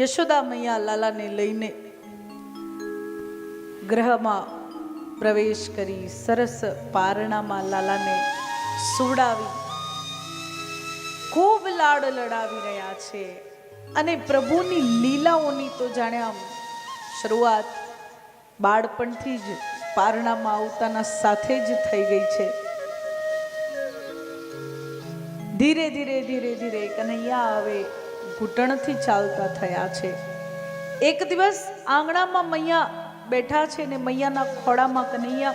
યશોદા મૈયા લાલાને લઈને ગ્રહમાં પ્રવેશ કરી સરસ પારણામાં લાલાને સુવડાવી. ખૂબ લાડ લડાવી રહ્યા છે અને પ્રભુની લીલાઓની તો જાણે આમ શરૂઆત બાળપણથી જ પારણામાં આવતાના સાથે જ થઈ ગઈ છે. ધીરે ધીરે ધીરે ધીરે કનૈયા હવે ઘૂંટણથી ચાલતા થયા છે. એક દિવસ આંગણામાં મૈયા બેઠા છે ને મૈયાના ખોળામાં કનૈયા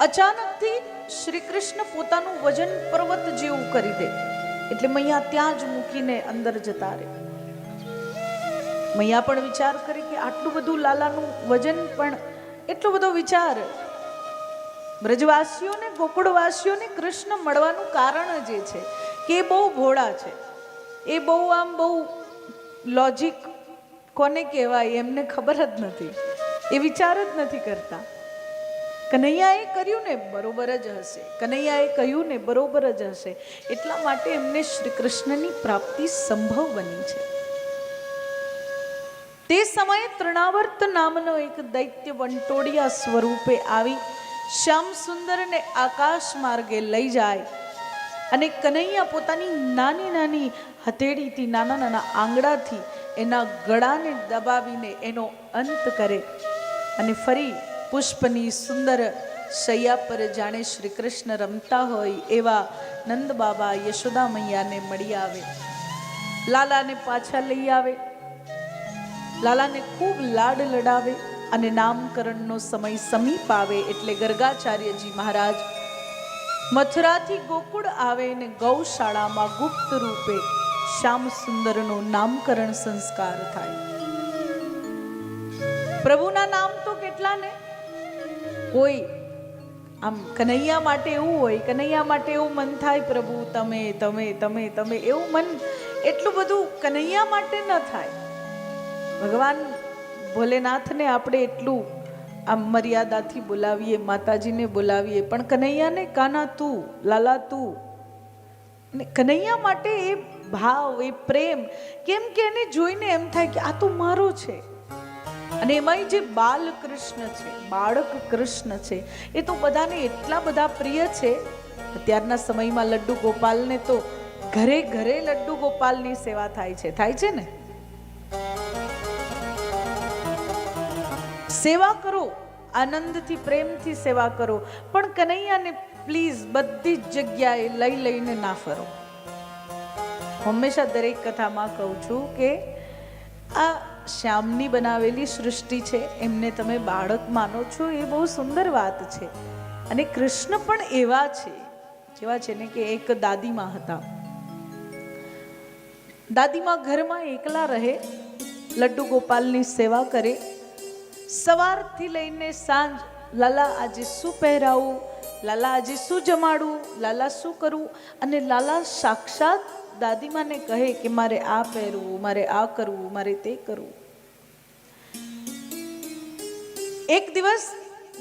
અચાનકથી શ્રી કૃષ્ણ પોતાનું વજન પર્વત જેવું કરી દે. એટલે મૈયા ત્યાં જ મૂકીને અંદર જતા રહે. મૈયા પણ વિચાર કરે કે આટલું બધું લાલાનું વજન પણ એટલો બધો વિચાર બ્રજવાસીઓને, ગોકુળવાસીઓને કૃષ્ણ મળવાનું કારણ જે છે, કે બહુ ભોળા છે. એ બહુ આમ બહુ લોજિક કોને કહેવાય એમને ખબર જ નથી. એ વિચાર જ નથી કરતા. કનૈયાએ કર્યું ને બરોબર જ હશે. કનૈયાએ કહ્યું ને બરોબર જ હશે. એટલા માટે એમને શ્રી કૃષ્ણની પ્રાપ્તિ સંભવ બની છે. તે સમયે તૃણાવર્ત નામનો એક દૈત્ય વંટોડિયા સ્વરૂપે આવી શ્યામ સુંદરને આકાશ માર્ગે લઈ જાય અને કનૈયા પોતાની નાની નાની હથેળીથી નાના નાના આંગળાથી એના ગળાને દબાવીને એનો અંત કરે અને ફરી પુષ્પની સુંદર શૈયા પર જાણે શ્રી કૃષ્ણ રમતા હોય એવા નંદ બાબા યશોદા મૈયાને મળી આવે. લાલાને પાછા લઈ આવે. લાલાને ખૂબ લાડ લડાવે અને નામકરણનો સમય સમીપ આવે એટલે ગર્ગાચાર્યજી મહારાજ મથુરાથી ગોકુળ આવે ને ગૌશાળામાં ગુપ્ત રૂપે શ્યામ સુંદરનું નામકરણ સંસ્કાર થાય. પ્રભુના નામ તો કેટલા ને કોઈ, આમ કનૈયા માટે એવું હોય, કનૈયા માટે એવું મન થાય, પ્રભુ, તમે તમે તમે તમે, એવું મન એટલું બધું કનૈયા માટે ન થાય. ભગવાન ભોલેનાથને આપણે એટલું આમ મર્યાદાથી બોલાવીએ, માતાજીને બોલાવીએ, પણ કનૈયાને, કાના તું? લાલા તું? અને કનૈયા માટે એ ભાવ, એ પ્રેમ, કેમ કે એને જોઈને એમ થાય કે આ તો મારો છે. અને એમાંય જે બાલકૃષ્ણ છે, બાળક કૃષ્ણ છે, એ તો બધાને એટલા બધા પ્રિય છે. અત્યારના સમયમાં લડ્ડુ ગોપાલને તો ઘરે ઘરે લડ્ડુ ગોપાલની સેવા થાય છે. થાય છે ને? સેવા કરો, આનંદથી, પ્રેમથી સેવા કરો. પણ કનૈયાને પ્લીઝ બધી જ જગ્યાએ લઈ લઈને ના ફરો. હંમેશા દરેક કથામાં કહું છું કે આ શ્યામની બનાવેલી સૃષ્ટિ છે, એમને તમે બાળક માનો છો, એ બહુ સુંદર વાત છે. અને કૃષ્ણ પણ એવા છે, જેવા છે ને કે એક દાદીમાં હતા. દાદીમાં ઘરમાં એકલા રહે, લડ્ડુ ગોપાલની સેવા કરે, સવારથી લઈને સાંજ લાલા આજે શું પહેરાવું? લાલા આજે શું જમાડું? લાલા શું કરવું અને લાલા સાક્ષાત દાદીમાને કહે કે મારે આ પહેરવું, મારે આ કરવું, મારે તે કરવું. એક દિવસ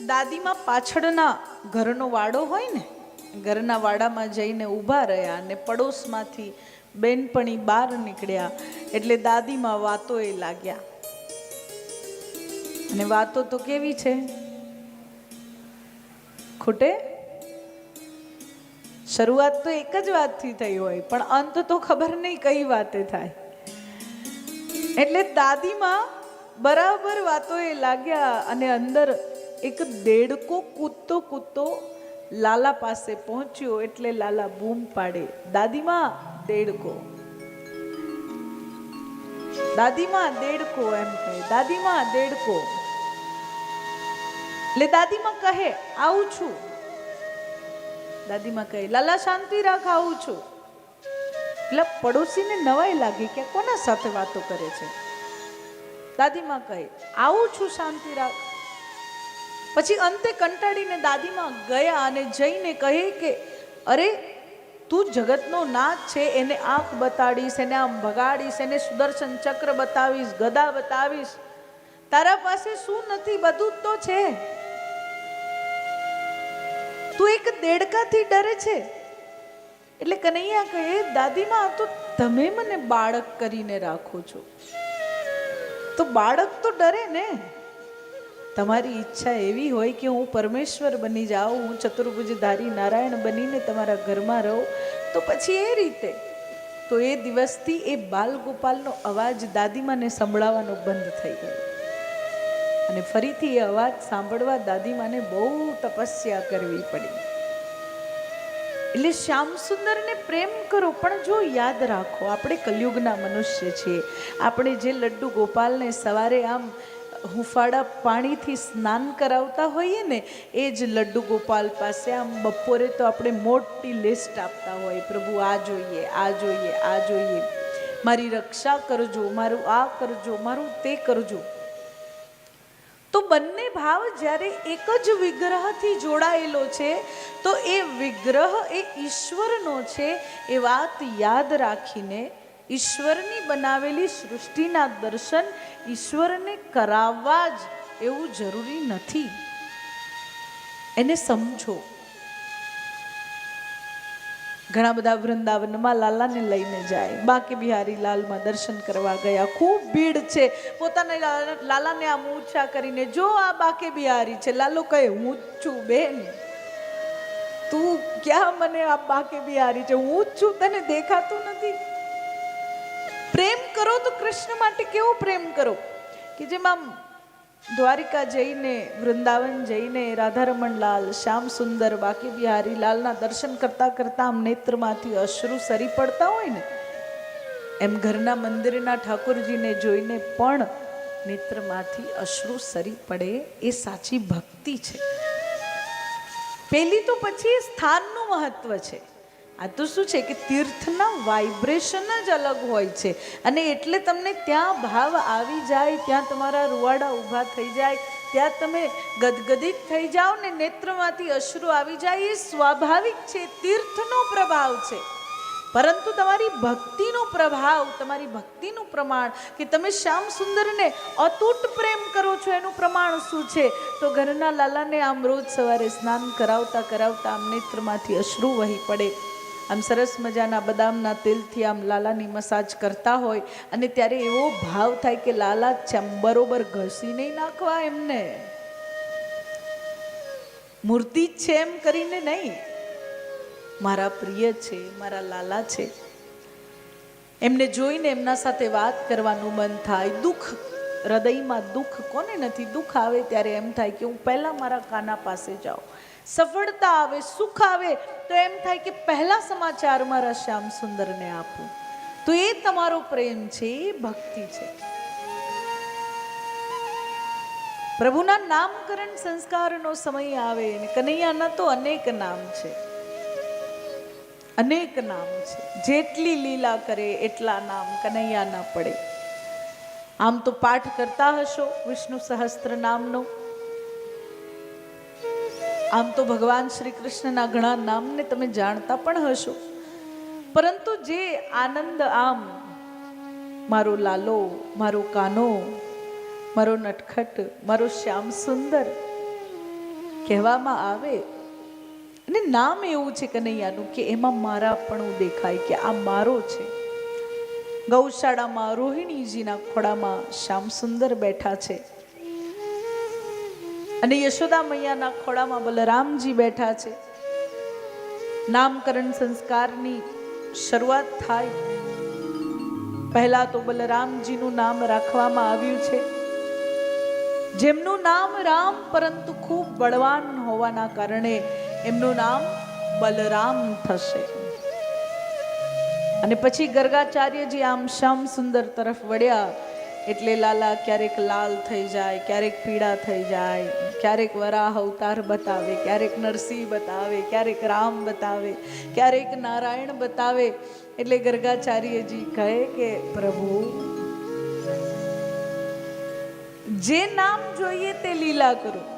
દાદીમાં પાછળના ઘરનો વાડો હોય ને, ઘરના વાડામાં જઈને ઊભા રહ્યા અને પડોશમાંથી બેનપણી બહાર નીકળ્યા એટલે દાદીમાં વાતો એ લાગ્યા. અને વાતો તો કેવી છે? ખૂટે? શરૂઆત તો એક જ વાતથી થઈ હોય, પણ અંત તો ખબર નહીં કઈ વાતે થાય. એટલે દાદીમાં બરાબર વાતો એ લાગ્યા અને અંદર એક દેડકો કૂદતો કૂદતો લાલા પાસે પહોંચ્યો એટલે લાલા બૂમ પાડે. દાદીમાં દેડકો. દાદીમાં દેડકો એમ કહે. દાદીમાં દેડકો. એટલે દાદીમાં કહે, આવું છું. દાદીમાં કહે, લાલા, શાંતિ રાખ, આવું છું. એટલે પડોશીને નવાઈ લાગી કે કોના સાથે વાતો કરે છે? દાદીમાં કહે, આવું છું, શાંતિ રાખ. પછી અંતે કંટાળીને દાદીમાં ગયા અને જઈને કહે કે, અરે, તું જગતનો નાથ છે, એને આંખ બતાડીશ, એને આમ ભગાડીશ, એને સુદર્શન ચક્ર બતાવીશ, ગદા બતાવીશ. તારા પાસે શું નથી, બધું જ તો છે. તું એક દેડકાથી ડરે છે. એટલે કનૈયા કહે, દાદીમાં તો તમે મને બાળક કરીને રાખો છો. તો બાળક તો ડરે ને. તમારી ઈચ્છા એવી હોય કે હું પરમેશ્વર બની જાઉં, હું ચતુર્ભુજધારી નારાયણ બનીને તમારા ઘરમાં રહું, તો પછી એ રીતે. તો એ દિવસથી એ બાલગોપાલનો અવાજ દાદીમાને સંભળાવવાનો બંધ થઈ ગયો. અને ફરીથી એ અવાજ સાંભળવા દાદીમાને બહુ તપસ્યા કરવી પડી. એટલે શ્યામ સુંદરને પ્રેમ કરો, પણ જો યાદ રાખો, આપણે કલયુગના મનુષ્ય છીએ. આપણે જે લડ્ડુ ગોપાલને સવારે આમ હુંફાળા પાણીથી સ્નાન કરાવતા હોઈએ ને, એ જ લડ્ડુ ગોપાલ પાસે આમ બપોરે તો આપણે મોટી લિસ્ટ આપતા હોય, પ્રભુ આ જોઈએ આ જોઈએ આ જોઈએ. મારી રક્ષા કરજો, મારું આ કરજો, મારું તે કરજો. તો બંને ભાવ જ્યારે એક જ વિગ્રહથી જોડાયેલો છે, તો એ વિગ્રહ એ ઈશ્વરનો છે એ વાત યાદ રાખીને ઈશ્વરની બનાવેલી સૃષ્ટિના દર્શન ઈશ્વરને કરાવવા જ એવું જરૂરી નથી. એને સમજો. ઘણા બધા વૃંદાવનમાં લાલાને લઈને જાય. બાકી બિહારી લાલમાં દર્શન કરવા ગયા. ખૂબ ભીડ છે. પોતાના લાલા- લાલાને આમ ઊંચા કરીને, જો આ બાકે બિહારી છે. લાલો કહે, હું છું બેન. તું ક્યાં મને આ બાકે બિહારી છે? હું જ છું. તને દેખાતું નથી. પ્રેમ કરો તો કૃષ્ણ માટે કેવો પ્રેમ કરો? કે જેમાં દ્વારિકા જઈને, વૃંદાવન જઈને રાધારમણ લાલ શ્યામ સુંદર, બાકી બિહારી લાલના દર્શન કરતા કરતા આમ નેત્રમાંથી અશ્રુ સરી પડતા હોય ને, એમ ઘરના મંદિરના ઠાકોરજીને જોઈને પણ નેત્રમાંથી અશ્રુ સરી પડે એ સાચી ભક્તિ છે. પેલી તો પછી સ્થાનનું મહત્વ છે. આ તો શું છે કે તીર્થના વાઇબ્રેશન જ અલગ હોય છે. અને એટલે તમને ત્યાં ભાવ આવી જાય, ત્યાં તમારા રૂવાડા ઊભા થઈ જાય, ત્યાં તમે ગદગદિત થઈ જાઓ ને નેત્રમાંથી અશ્રુ આવી જાય, એ સ્વાભાવિક છે, તીર્થનો પ્રભાવ છે. પરંતુ તમારી ભક્તિનો પ્રભાવ, તમારી ભક્તિનું પ્રમાણ કે તમે શ્યામ સુંદરને અતૂટ પ્રેમ કરો છો, એનું પ્રમાણ શું છે? તો ઘરના લાલાને આમ રોજ સવારે સ્નાન કરાવતા કરાવતા આમ નેત્રમાંથી અશ્રુ વહી પડે. આમ સરસ મજાના બદામના તેલથી આમ લાલાની મસાજ કરતા હોય અને ત્યારે એવો ભાવ થાય કે લાલા છે બરોબર ઘસી નહીં નાખવા એમને. મૂર્તિ જ છે એમ કરીને નહીં. મારા પ્રિય છે, મારા લાલા છે. એમને જોઈને એમના સાથે વાત કરવાનું મન થાય. દુઃખ, હૃદયમાં દુઃખ કોને નથી? દુઃખ આવે ત્યારે એમ થાય કે હું પહેલાં મારા કાના પાસે જાઉં. સફળતા આવે, સુખ આવે, તો એમ થાય કે પહેલા સમાચાર મારા શ્યામ સુંદરને આપું. તો એ તમારો પ્રેમ છે, એ ભક્તિ છે. પ્રભુના નામકરણ સંસ્કારનો સમય આવે ને કનૈયાના તો અનેક નામ છે. અનેક નામ છે. જેટલી લીલા કરે એટલા નામ કનૈયા ના પડે. આમ તો પાઠ કરતા હશો વિષ્ણુ સહસ્ત્ર નામનો. આમ તો ભગવાન શ્રી કૃષ્ણના ઘણા નામને તમે જાણતા પણ હશો. પરંતુ જે આનંદ આમ, મારો લાલો, મારો કાનો, મારો નટખટ, મારો શ્યામ સુંદર કહેવામાં આવે, અને નામ એવું છે કનૈયાનું કે એમાં મારા પણ દેખાય કે આ મારો છે. ગૌશાળામાં રોહિણીજીના ખોડામાં શ્યામ સુંદર બેઠા છે. અને યશોદા મૈયાના ખોળામાં બલરામજી બેઠા છે. નામકરણ સંસ્કારની શરૂઆત થાય. પહેલા તો બલરામજીનું નામ રાખવામાં આવ્યું છે. જેમનું નામ રામ પરંતુ ખૂબ બળવાન હોવાના કારણે એમનું નામ બલરામ થશે. અને પછી ગર્ગાચાર્યજી આમ શ્યામ સુંદર તરફ વળ્યા. એટલે લાલા ક્યારેક લાલ થઈ જાય, ક્યારેક પીળા થઈ જાય, ક્યારેક વરાહ અવતાર બતાવે, ક્યારેક નરસિંહ બતાવે, ક્યારેક રામ બતાવે, ક્યારેક નારાયણ બતાવે. એટલે ગર્ગાચાર્યજી કહે કે, પ્રભુ, જે નામ જોઈએ તે લીલા કરો.